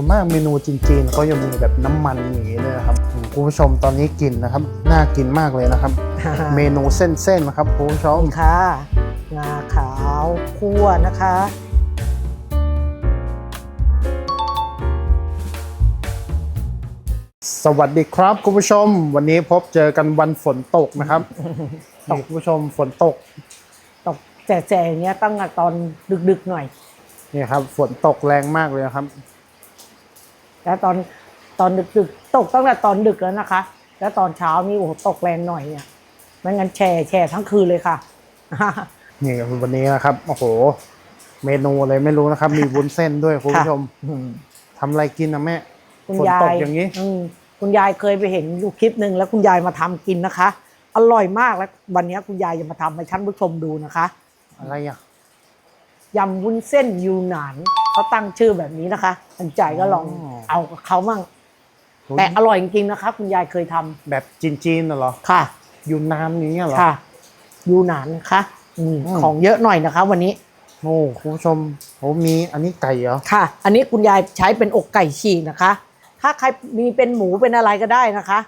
ส่วนมากเมนูจีนๆเขาจะมีแบบน้ำมันอย่างนี้เลยนะครับอืมคุณผู้ชมตอนนี้กินนะครับ น่ากินมากเลยนะครับ เมนูเส้นๆนะครับคุณผู้ชม ค่ะงาขาวคั่วนะคะ สวัสดีครับคุณผู้ชม วันนี้พบเจอกันวันฝนตกนะครับนี่คุณผู้ชมฝนตกตกแจ่ๆอย่างเงี้ยต้องตอนดึกๆหน่อย นี่ครับฝนตกแรงมากเลยนะครับ แล้วตอนตอนดึกๆตกตั้งแต่ตอนดึกแล้วนะคะ แล้วตอนเช้านี่โอ้โหตกแรงหน่อยเนี่ยไม่งั้นแช่แช่ทั้งคืนเลยค่ะ นี่วันนี้นะครับโอ้โห เมนูอะไรไม่รู้นะครับ มีวุ้นเส้นด้วยคุณผู้ชมอืมทำอะไรกินนะแม่คุณฝนยาตยกอย่างนี้อืมคุณยายเคยไปเห็นอยู่คลิปหนึ่งแล้วคุณยายมาทำกินนะคะ อร่อยมากแล้ววันนี้คุณยายจะมาทำให้ท่านผู้ชมดูนะคะ อะไรอะยำวุ้นเส้นยูหนาน เขาตั้งชื่อแบบนี้นะคะสนใจก็ลองอ๋อ เอากับเขามั่งแต่อร่อยจริงๆนะคะ คุณยายเคยทำแบบจีนๆน่ะเหรอ ค่ะ อยู่นานอย่างเงี้ยเหรอ ค่ะยูหนานนะคะอืมอืม ของเยอะหน่อยนะคะ วันนี้ โอ้คุณผู้ชมโอ้มีอันนี้ไก่เหรอ ค่ะ อันนี้คุณยายใช้เป็นอกไก่ฉีกนะคะ ถ้าใครมีเป็นหมูเป็นอะไรก็ได้นะคะ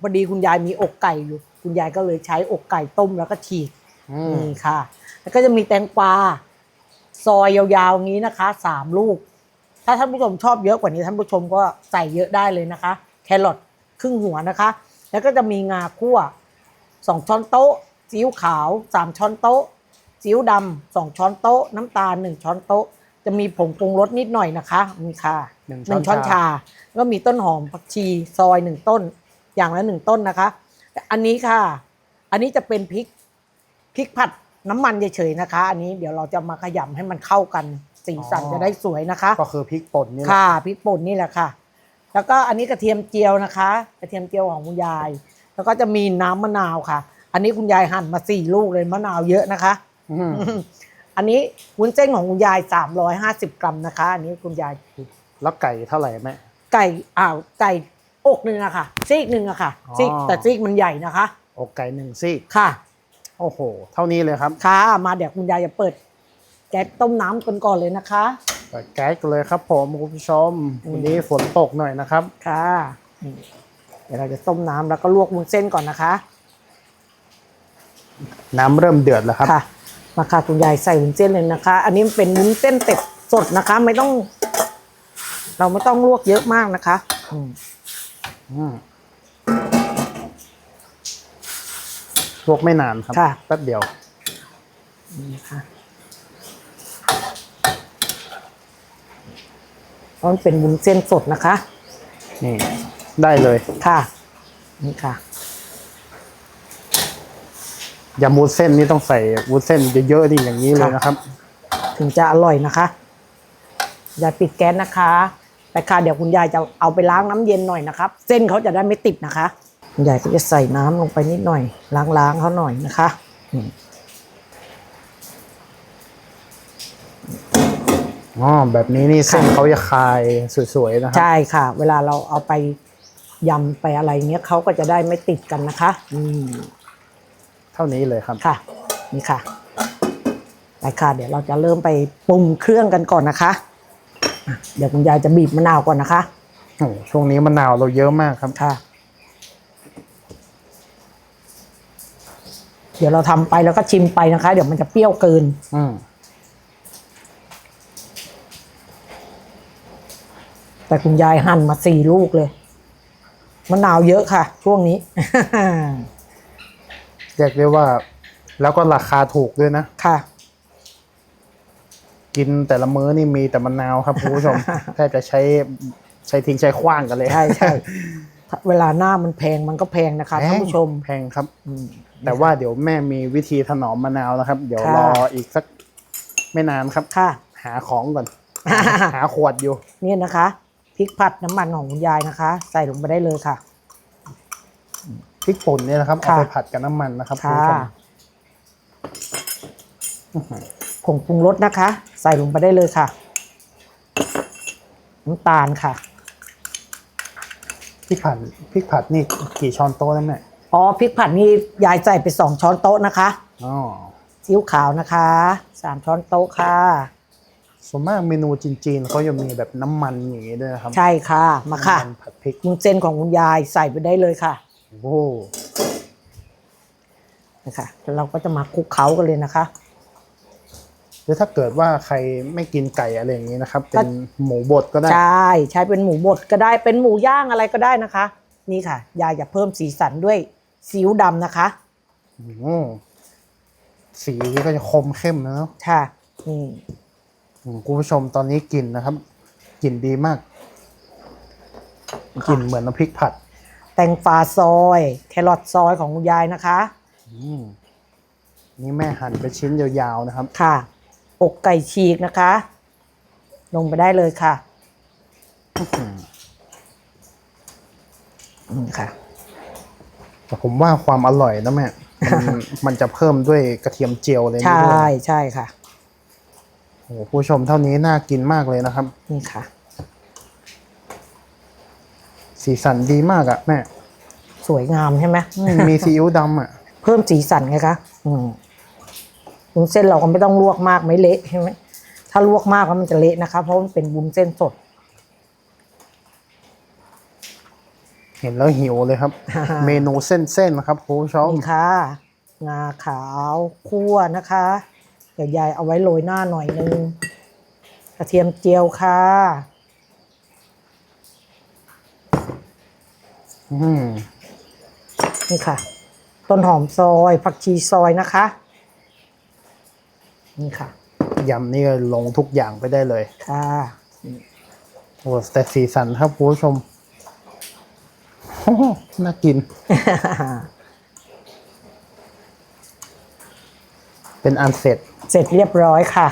พอดีคุณยายมีอกไก่อยู่ คุณยายก็เลยใช้อกไก่ต้มแล้วก็ฉีกอืมนี่ค่ะ แล้วก็จะมีแตงกวา ซอยยาวๆอย่างนี้นะคะสามลูก ถ้าท่านผู้ชมชอบเยอะกว่านี้ท่านผู้ชมก็ใส่เยอะได้เลยนะคะ แครอทครึ่งหัวนะคะ แล้วก็จะมีงาคั่วสองช้อนโต๊ะซีอิ๊วขาวสามช้อนโต๊ะซีอิ๊วดำสองช้อนโต๊ะ น้ำตาลหนึ่งช้อนโต๊ะ จะมีผงปรุงรสนิดหน่อยนะคะนี่ค่ะหนึ่งหนึ่งช้อนชาแล้วก็มีต้นหอมผักชีซอยหนึ่งต้น อย่างละหนึ่งต้นนะคะ อันนี้ค่ะ อันนี้จะเป็นพริกพริกผัด น้ำมันเฉยๆนะคะ อันนี้เดี๋ยวเราจะมาขยำให้มันเข้ากัน สีสันจะได้สวยนะคะ ก็คือพริกป่นนี่แหละค่ะพริกป่นนี่แหละค่ะ แล้วก็อันนี้กระเทียมเจียวนะคะ กระเทียมเจียวของคุณยาย แล้วก็จะมีน้ำมะนาวค่ะ อันนี้คุณยายหั่นมาสี่ลูกเลยมะนาวเยอะนะคะ อืมอันนี้วุ้นเส้นของคุณยาย 350 กรัมนะคะ อันนี้คุณยายแล้วไก่เท่าไหร่แม่ ไก่อ่าวไก่อกหนึ่งอะค่ะซีกหนึ่งอะค่ะอ๋อซีกแต่ซีกมันใหญ่นะคะ อกไก่หนึ่งซี่ค่ะ โอ้โห เท่านี้เลยครับ ค่ะ มาเดี๋ยวคุณยายจะเปิด แก๊สต้มน้ำกันก่อนเลยนะคะ เปิดแก๊สกันเลยครับผมคุณผู้ชมอืมวันนี้ฝนตกหน่อยนะครับ ค่ะนี่เดี๋ยวเราจะต้มน้ำแล้วก็ลวกวุ้นเส้นก่อนนะคะ น้ำเริ่มเดือดแล้วครับค่ะ มาค่ะคุณยายใส่วุ้นเส้นเลยนะคะ อันนี้เป็นวุ้นเส้นเป็ดสดนะคะ ไม่ต้อง เราไม่ต้องลวกเยอะมากนะคะ อืม วกไม่นานครับค่ะ แป๊บเดียวนี่ค่ะเพราะมันเป็นวุ้นเส้นสดนะคะ นี่ ได้เลยค่ะ นี่ค่ะ ยำวุ้นเส้นนี่ต้องใส่วุ้นเส้นเยอะๆนี่อย่างนี้เลยนะครับ ถึงจะอร่อยนะคะยายปิดแก๊สนะคะ แต่ค่ะเดี๋ยวคุณยายจะเอาไปล้างน้ำเย็นหน่อยนะครับ เส้นเขาจะได้ไม่ติดนะคะ คุณยายก็จะใส่น้ำลงไปนิดหน่อย ล้างๆเขาหน่อยนะคะอืมอ๋อแบบนี้นี่เส้นเขาจะคายสวยๆนะครับใช่ค่ะ เวลาเราเอาไปยำไปอะไรเนี้ยเขาก็จะได้ไม่ติดกันนะคะ อืมเท่านี้เลยครับค่ะ นี่ค่ะไปค่ะ เดี๋ยวเราจะเริ่มไปปรุงเครื่องกันก่อนนะคะอะเดี๋ยวคุณยายจะบีบมะนาวก่อนนะคะโอ้โหช่วงนี้มะนาวเราเยอะมากครับค่ะ เดี๋ยวเราทำไปแล้วก็ชิมไปนะคะ เดี๋ยวมันจะเปรี้ยวเกิน อืมแต่คุณยายหั่นมาสี่ลูกเลยมะนาวเยอะค่ะ ช่วงนี้ เรียกได้ว่า แล้วก็ราคาถูกด้วยนะ ค่ะ กินแต่ละมื้อนี่มีแต่มะนาวครับคุณผู้ชมแทบจะใช้ใช้ทิ้งใช้ขว้างกันเลย ใช่ใช่ เวลาหน้ามันแพงมันก็แพงนะคะแพงท่านผู้ชม แพงครับอืม แต่ว่าเดี๋ยวแม่มีวิธีถนอมมะนาวนะครับ เดี๋ยวค่ะ รออีกสักไม่นานครับ ค่ะ หาของก่อน หาขวดอยู่ เนี่ยนะคะพริกผัดน้ำมันของคุณยายนะคะ ใส่ลงไปได้เลยค่ะ พริกป่นเนี่ยนะครับ เอาค่ะ ไปผัดกับน้ำมันนะครับคุณค่ะผู้ชมผงปรุงรสนะคะ ใส่ลงไปได้เลยค่ะ น้ำตาลค่ะ พริกผัดพริกผัดนี่กี่ช้อนโต๊ะแล้วแม่อ๋อพริกผัดนี่ยายใส่ไปสองช้อนโต๊ะนะคะอ๋อซีอิ๊วขาวนะคะสามช้อนโต๊ะค่ะ ส่วนมากเมนูจีนๆเขาจะมีแบบน้ำมันอย่างงี้ด้วยนะครับใช่ค่ะมาค่ะน้ำมันผัดพริกมุ้นเส้นของคุณยายใส่ไปได้เลยค่ะโอ้โหนะคะแล้วเราก็จะมาคลุกเคล้ากันเลยนะคะห รือถ้าเกิดว่าใครไม่กินไก่อะไรอย่างนี้นะครับ เป็นหมูบดก็ได้ ใช่ใช้เป็นหมูบดก็ได้เป็นหมูย่างอะไรก็ได้นะคะ นี่ค่ะยายจะเพิ่มสีสันด้วยซีอิ๊วดำนะคะอืมสีก็จะคมเข้มนะเนาะค่ะนี่อืมคุณผู้ชมตอนนี้กลิ่นนะครับกลิ่นดีมากกลิ่นเหมือนน้ำพริกผัด แตงฟ้าซอย แครอทซอยของคุณยายนะคะอืมนี่แม่หั่นเป็นชิ้นยาวๆนะครับ ค่ะ อกไก่ฉีกนะคะ ลงไปได้เลยค่ะอืมค่ะ แต่ผมว่าความอร่อยนะแม่มันมันจะเพิ่มด้วยกระเทียมเจียวเลยใช่ด้วยใช่ค่ะ โอ้โหผู้ชมเท่านี้น่ากินมากเลยนะครับ นี่ค่ะ สีสันดีมากอะแม่ สวยงามใช่ไหมอืมมีซีอิ๊วดำอะ เพิ่มสีสันไงคะอืม วุ้นเส้นเราก็ไม่ต้องลวกมากไม่เละใช่ไหมถ้าลวกมากแล้วมันจะเละนะคะ เพราะมันเป็นวุ้นเส้นสด เห็นแล้วหิวเลยครับ เมนูเส้นๆนะครับคุณผู้ชมนี่ค่ะ งาขาวคั่วนะคะเดี๋ยวยายเอาไว้โรยหน้าหน่อยนึงกระเทียมเจียวค่ะอืมนี่ค่ะ ต้นหอมซอยผักชีซอยนะคะ นี่ค่ะยำนี่ก็ลงทุกอย่างไปได้เลยค่ะโอ้แต่สีสันครับคุณผู้ชมโอ้โหน่ากิน เป็นอันเสร็จ เสร็จเรียบร้อยค่ะ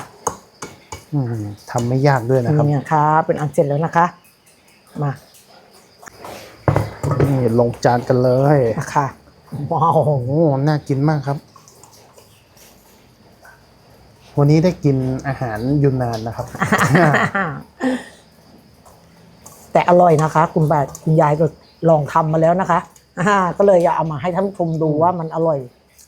อืมทำไม่ยากด้วยนะครับนี่ค่ะเป็นอันเสร็จแล้วนะคะ มานี่ลงจานกันเลยมาค่ะว้าวโอ้โหน่ากินมากครับ วันนี้ได้กินอาหารยูนนานนะครับ แต่อร่อยนะคะ คุณบาคุณยายก็ลองทำมาแล้วนะคะอ่าก็เลยอยากเอามาให้ท่านผู้ชมดูว่ามันอร่อย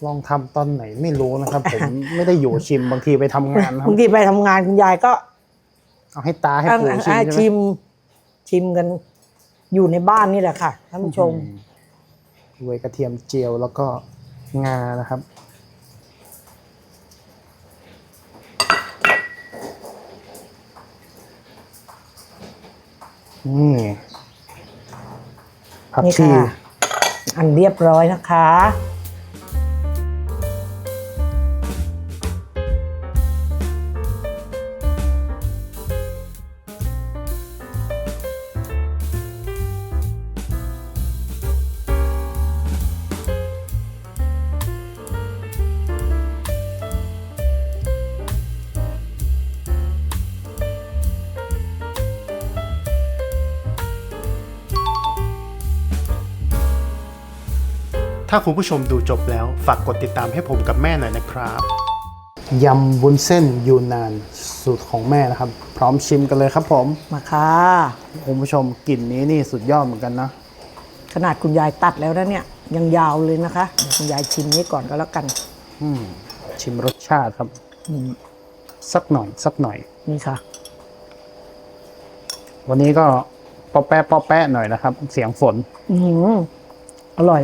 ลองทำตอนไหนไม่รู้นะครับ ผมไม่ได้อยู่ชิมบางทีไปทำงานนะครับบางทีไปทำงานคุณยายก็ เอาให้ตาให้ปู่ชิมอ่าใช่ไหมชิม ชิมกัน อยู่ในบ้านนี่แหละค่ะท่านผู้ชมโรยกระเทียมเจียวแล้วก็งานะครับ นี่ผักนี่ชีค่ะ อันเรียบร้อยนะคะ ถ้าคุณผู้ชมดูจบแล้ว ฝากกดติดตามให้ผมกับแม่หน่อยนะครับยำวุ้นเส้นยูนนานสูตรของแม่นะครับ พร้อมชิมกันเลยครับผมมาค่ะ คุณผู้ชมกลิ่นนี้นี่สุดยอดเหมือนกันนะ ขนาดคุณยายตัดแล้วนะเนี่ย ยังยาวเลยนะคะเดี๋ยวคุณยายชิมนี้ก่อนก็แล้วกัน อืมชิมรสชาติครับ อืมสักหน่อย สักหน่อย นี่ค่ะ วันนี้ก็ปอแปะปอแปะหน่อยนะครับ เสียงฝน อืมอร่อย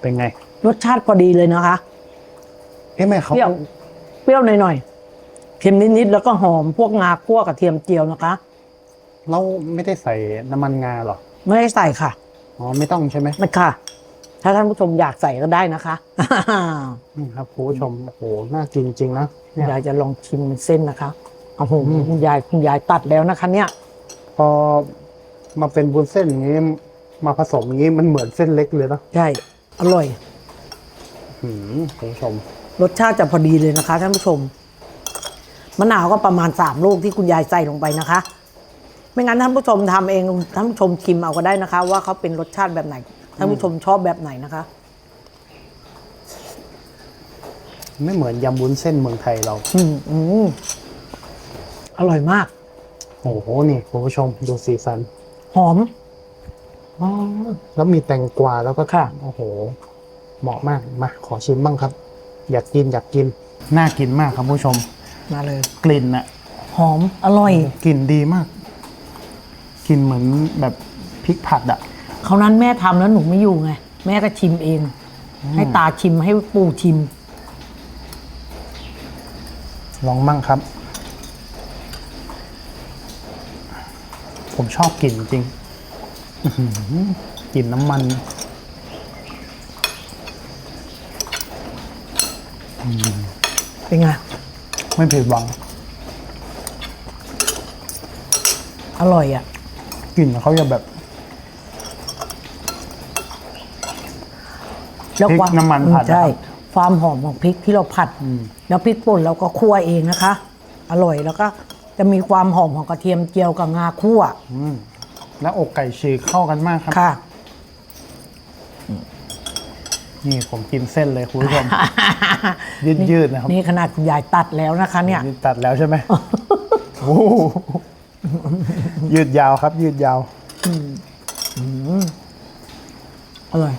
เป็นไงรสชาติพอดีเลยนะคะ เอ๊ะแม่เขาเปรี้ยวเปรี้ยวหน่อยๆเค็มนิดๆแล้วก็หอมพวกงาคั่วกระเทียมเจียวนะคะ เราไม่ได้ใส่น้ำมันงาเหรอ ไม่ได้ใส่ค่ะอ๋อไม่ต้องใช่ไหมไม่ค่ะ ถ้าท่านผู้ชมอยากใส่ก็ได้นะคะนี่ครับคุณผู้ชมโอ้โหน่ากินจริงนะคุณเนี่ยยายจะลองชิมเส้นนะคะโอ้โหอืม คุณยายคุณยายตัดแล้วนะคะ เนี่ย พอมาเป็นบุญเส้นอย่างนี้ มาผสมอย่างนี้มันเหมือนเส้นเล็กเลยนะใช่ อร่อย หืมคุณผู้ชม รสชาติจะพอดีเลยนะคะท่านผู้ชม มะนาวก็ประมาณสามลูกที่คุณยายใส่ลงไปนะคะ ไม่งั้นท่านผู้ชมทำเองท่านผู้ชมชิมเอาก็ได้นะคะ ว่าเขาเป็นรสชาติแบบไหน ท่านผู้ชมชอบแบบไหนนะคะ ไม่เหมือนยำบุญเส้นเมืองไทยเรา อืมอืมอร่อยมาก โอ้โห นี่คุณผู้ชมดูสีสัน หอมอ๋อ แล้วมีแตงกวาแล้วก็ค่ะ โอ้โห เหมาะมาก มาขอชิมบ้างครับ อยากกินอยากกิน น่ากินมากครับคุณผู้ชม มาเลย กลิ่นอะหหอมอร่อย กลิ่นดีมาก กลิ่นเหมือนแบบพริกผัดอะเขาวนั้นแม่ทำแล้วหนูไม่อยู่ไง แม่ก็ชิมเอง ให้ตาชิมให้ปู่ชิม ลองมั่งครับ ผมชอบกลิ่นจริงอื้อหือ กลิ่นน้ำมันเป็นไง ไม่ผิดหวังอร่อยอะ กลิ่นเขาจะแบบแล้วพริกความน้ำมันผัดใช่นะครับความหอมของพริกที่เราผัด แล้วพริกป่นเราก็คั่วเองนะคะ อร่อยแล้วก็จะมีความหอมของกระเทียมเจียวกับงาคั่วอืม แล้วอกไก่ฉีกเข้ากันมากครับ ค่ะ นี่ผมกินเส้นเลยคุณผู้ชม ยืดยืดๆนะครับนี่ขนาดคุณยายตัดแล้วนะคะ เนี่ย นี่ตัดแล้วใช่ไหมโอ้โหยืดยาวครับ ยืดยาวอร่อย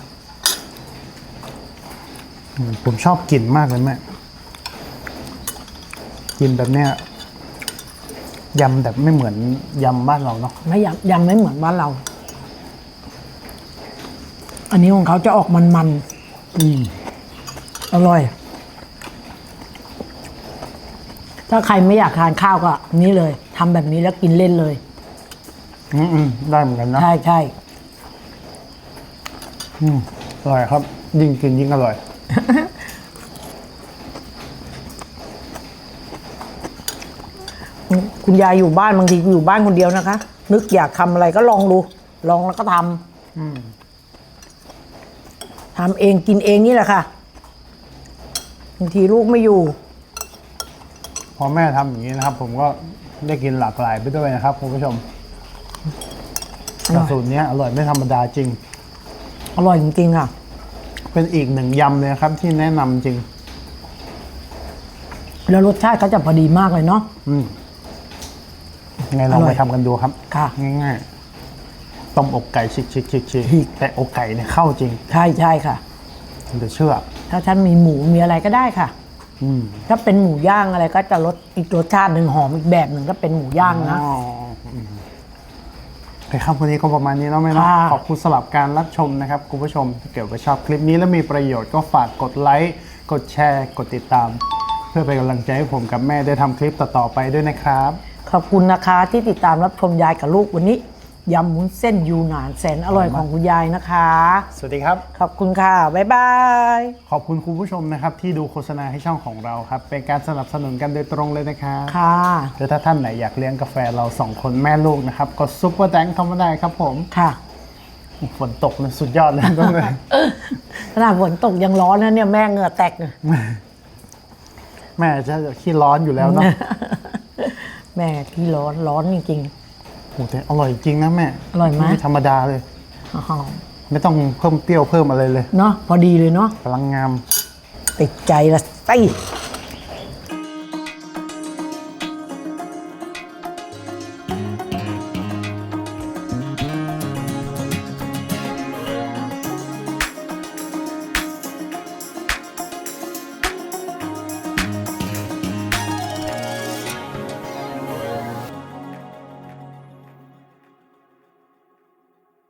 อืมผมชอบกลิ่นมากเลยแม่กลิ่นแบบเนี้ย ยำแบบไม่เหมือนยำบ้านเราเนาะไม่ยำยำไม่เหมือนบ้านเรา อันนี้ของเขาจะออกมันๆอร่อย ถ้าใครไม่อยากทานข้าวก็ นี่เลยทำแบบนี้แล้วกินเล่นเลย อืมอืมได้เหมือนกันนะใช่ใช่อืมอร่อยครับ ยิ่งกินยิ่งอร่อย คุณยายอยู่บ้านบางทีอยู่บ้านคนเดียวนะคะ นึกอยากทำอะไรก็ลองดู ลองแล้วก็ทำอืมทำเองกินเองนี่แหละค่ะบางทีลูกไม่อยู่ พอแม่ทำอย่างนี้นะครับ ผมก็ได้กินหลากหลายไปด้วยนะครับคุณผู้ชมอร่อยแต่สูตรเนี้ยอร่อยไม่ธรรมดาจริง อร่อยจริงๆค่ะ เป็นอีกหนึ่งยำเลยนะครับ ที่แนะนำจริง แล้วรสชาติเขาจะพอดีมากเลยเนาะอืม ไงลองอร่ไปอยทำกันดูครับ ค่ะ ง่ายๆ ต้มอกไก่ชิกชิกชิกชิกชิกแต่อกไก่เนี่ยเข้าจริงใช่ใช่ค่ะ เดี๋ยวเชื่อ ถ้าฉันมีหมูมีอะไรก็ได้ค่ะอืมถ้าเป็นหมูย่างอะไรก็จะรสอีกรสชาติหนึ่งหอมอีกแบบหนึ่งก็เป็นหมูย่างนะอ๋ออืมโอเคครับวันนี้ก็ประมาณนี้เนาะแม่เนาะค่ะขอบคุณสำหรับการรับชมนะครับคุณผู้ชมถ้าเกิดว่าชอบคลิปนี้แล้วมีประโยชน์ก็ฝากกดไลค์กดแชร์ กดติดตาม เพื่อเป็นกำลังใจให้ผมกับแม่ได้ทำคลิปต่อๆไปด้วยนะครับ ขอบคุณนะคะที่ติดตามรับชมยายกับลูกวันนี้ยำมุ้นเส้นยูนานแสนอร่อยของคุณยายนะคะ สวัสดีครับ ขอบคุณค่ะ บ๊ายบาย ขอบคุณคุณผู้ชมนะครับ ที่ดูโฆษณาให้ช่องของเราครับ เป็นการสนับสนุนกันโดยตรงเลยนะครับค่ะหรือถ้าท่านไหนอยากเลี้ยงกาแฟเราสองคนแม่ลูกนะครับกดซุปเปอร์แตงเข้ามาได้ครับผมค่ะฝนตกเลยสุดยอดเลยต้องเลยขนาดฝนตกยังร้อนนะเนี่ยแม่เหงื่อแตกเลยแม่จะขี้ร้อนอยู่แล้วเนาะ แม่ที่ร้อนร้อนจริง โอ้แต่อร่อยจริงนะแม่อร่อยไหม ธรรมดาเลย ๆอ๋อไม่ต้องเพิ่มเปรี้ยวเพิ่มอะไรเลยเนาะพอดีเลยเนาะกำลังงาม ติดใจละไส้